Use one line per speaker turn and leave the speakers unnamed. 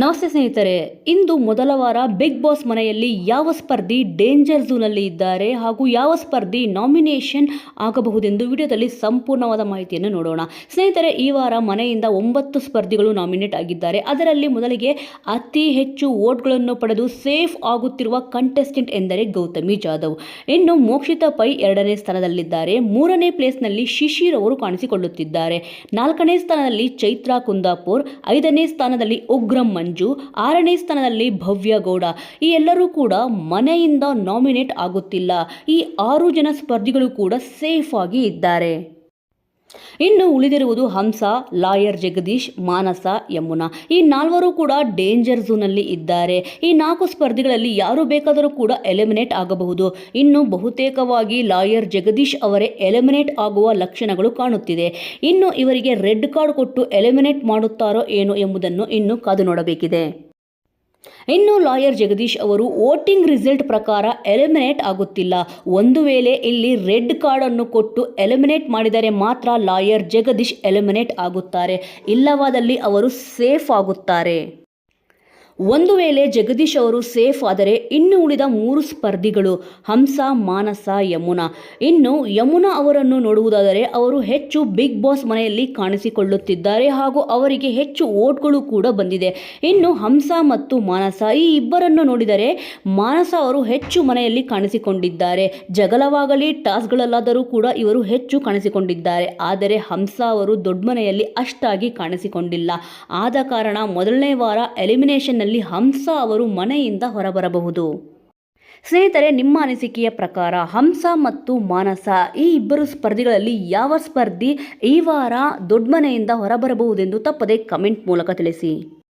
ನಮಸ್ತೆ ಸ್ನೇಹಿತರೆ, ಇಂದು ಮೊದಲ ವಾರ ಬಿಗ್ ಬಾಸ್ ಮನೆಯಲ್ಲಿ ಯಾವ ಸ್ಪರ್ಧಿ ಡೇಂಜರ್ ಝೂನಲ್ಲಿ ಇದ್ದಾರೆ ಹಾಗೂ ಯಾವ ಸ್ಪರ್ಧಿ ನಾಮಿನೇಷನ್ ಆಗಬಹುದೆಂದು ವಿಡಿಯೋದಲ್ಲಿ ಸಂಪೂರ್ಣವಾದ ಮಾಹಿತಿಯನ್ನು ನೋಡೋಣ. ಸ್ನೇಹಿತರೆ, ಈ ವಾರ ಮನೆಯಿಂದ ಒಂಬತ್ತು ಸ್ಪರ್ಧಿಗಳು ನಾಮಿನೇಟ್ ಆಗಿದ್ದಾರೆ. ಅದರಲ್ಲಿ ಮೊದಲಿಗೆ ಅತಿ ಹೆಚ್ಚು ವೋಟ್ಗಳನ್ನು ಪಡೆದು ಸೇಫ್ ಆಗುತ್ತಿರುವ ಕಂಟೆಸ್ಟೆಂಟ್ ಎಂದರೆ ಗೌತಮಿ ಜಾಧವ್. ಇನ್ನು ಮೋಕ್ಷಿತಾ ಪೈ ಎರಡನೇ ಸ್ಥಾನದಲ್ಲಿದ್ದಾರೆ. ಮೂರನೇ ಪ್ಲೇಸ್ನಲ್ಲಿ ಶಿಶಿರ್ ಅವರು ಕಾಣಿಸಿಕೊಳ್ಳುತ್ತಿದ್ದಾರೆ. ನಾಲ್ಕನೇ ಸ್ಥಾನದಲ್ಲಿ ಚೈತ್ರಾ ಕುಂದಾಪುರ್, ಐದನೇ ಸ್ಥಾನದಲ್ಲಿ ಉಗ್ರಂ ಮಂಜು ಆರನೇ ಸ್ಥಾನದಲ್ಲಿ ಭವ್ಯ ಗೌಡ. ಈ ಎಲ್ಲರೂ ಕೂಡ ಮನೆಯಿಂದ ನಾಮಿನೇಟ್ ಆಗುತ್ತಿಲ್ಲ. ಈ ಆರು ಜನ ಸ್ಪರ್ಧಿಗಳು ಕೂಡ ಸೇಫ್ ಆಗಿ ಇದ್ದಾರೆ. ಇನ್ನು ಉಳಿದಿರುವುದು ಹಂಸ, ಲಾಯರ್ ಜಗದೀಶ್, ಮಾನಸ, ಯಮುನಾ. ಈ ನಾಲ್ವರು ಕೂಡ ಡೇಂಜರ್ ಝೋನಲ್ಲಿ ಇದ್ದಾರೆ. ಈ ನಾಲ್ಕು ಸ್ಪರ್ಧಿಗಳಲ್ಲಿ ಯಾರು ಬೇಕಾದರೂ ಕೂಡ ಎಲಿಮಿನೇಟ್ ಆಗಬಹುದು. ಇನ್ನು ಬಹುತೇಕವಾಗಿ ಲಾಯರ್ ಜಗದೀಶ್ ಅವರೇ ಎಲಿಮಿನೇಟ್ ಆಗುವ ಲಕ್ಷಣಗಳು ಕಾಣುತ್ತಿದೆ. ಇನ್ನು ಇವರಿಗೆ ರೆಡ್ ಕಾರ್ಡ್ ಕೊಟ್ಟು ಎಲಿಮಿನೇಟ್ ಮಾಡುತ್ತಾರೋ ಏನೋ ಎಂಬುದನ್ನು ಇನ್ನು ಕಾದು ನೋಡಬೇಕಿದೆ. ಇನ್ನು ಲಾಯರ್ ಜಗದೀಶ್ ಅವರು ವೋಟಿಂಗ್ ರಿಸಲ್ಟ್ ಪ್ರಕಾರ ಎಲಿಮಿನೇಟ್ ಆಗುತ್ತಿಲ್ಲ. ಒಂದು ವೇಳೆ ಇಲ್ಲಿ ರೆಡ್ ಕಾರ್ಡ್ ಅನ್ನು ಕೊಟ್ಟು ಎಲಿಮಿನೇಟ್ ಮಾಡಿದರೆ ಮಾತ್ರ ಲಾಯರ್ ಜಗದೀಶ್ ಎಲಿಮಿನೇಟ್ ಆಗುತ್ತಾರೆ. ಇಲ್ಲವಾದಲ್ಲಿ ಅವರು ಸೇಫ್ ಆಗುತ್ತಾರೆ. ಒಂದು ವೇಳೆ ಜಗದೀಶ್ ಅವರು ಸೇಫ್ ಆದರೆ ಇನ್ನು ಉಳಿದ ಮೂರು ಸ್ಪರ್ಧಿಗಳು ಹಂಸ, ಮಾನಸ, ಯಮುನಾ. ಇನ್ನು ಯಮುನಾ ಅವರನ್ನು ನೋಡುವುದಾದರೆ ಅವರು ಹೆಚ್ಚು ಬಿಗ್ ಬಾಸ್ ಮನೆಯಲ್ಲಿ ಕಾಣಿಸಿಕೊಳ್ಳುತ್ತಿದ್ದಾರೆ ಹಾಗೂ ಅವರಿಗೆ ಹೆಚ್ಚು ಓಟ್ಗಳು ಕೂಡ ಬಂದಿದೆ. ಇನ್ನು ಹಂಸ ಮತ್ತು ಮಾನಸ, ಈ ಇಬ್ಬರನ್ನು ನೋಡಿದರೆ ಮಾನಸ ಅವರು ಹೆಚ್ಚು ಮನೆಯಲ್ಲಿ ಕಾಣಿಸಿಕೊಂಡಿದ್ದಾರೆ. ಜಗಳವಾಗಲಿ, ಟಾಸ್ಗಳಲ್ಲಾದರೂ ಕೂಡ ಇವರು ಹೆಚ್ಚು ಕಾಣಿಸಿಕೊಂಡಿದ್ದಾರೆ. ಆದರೆ ಹಂಸ ಅವರು ದೊಡ್ಡ ಮನೆಯಲ್ಲಿ ಅಷ್ಟಾಗಿ ಕಾಣಿಸಿಕೊಂಡಿಲ್ಲ. ಆದ ಕಾರಣ ಮೊದಲನೇ ವಾರ ಎಲಿಮಿನೇಷನ್ನಲ್ಲಿ ಹಂಸ ಅವರು ಮನೆಯಿಂದ ಹೊರಬರಬಹುದು. ಸ್ನೇಹಿತರೆ, ನಿಮ್ಮ ಅನಿಸಿಕೆಯ ಪ್ರಕಾರ ಹಂಸ ಮತ್ತು ಮಾನಸ ಈ ಇಬ್ಬರು ಸ್ಪರ್ಧಿಗಳಲ್ಲಿ ಯಾವ ಸ್ಪರ್ಧಿ ಈ ವಾರ ದೊಡ್ಡ ಮನೆಯಿಂದ ಹೊರಬರಬಹುದೆಂದು ತಪ್ಪದೆ ಕಮೆಂಟ್ ಮೂಲಕ ತಿಳಿಸಿ.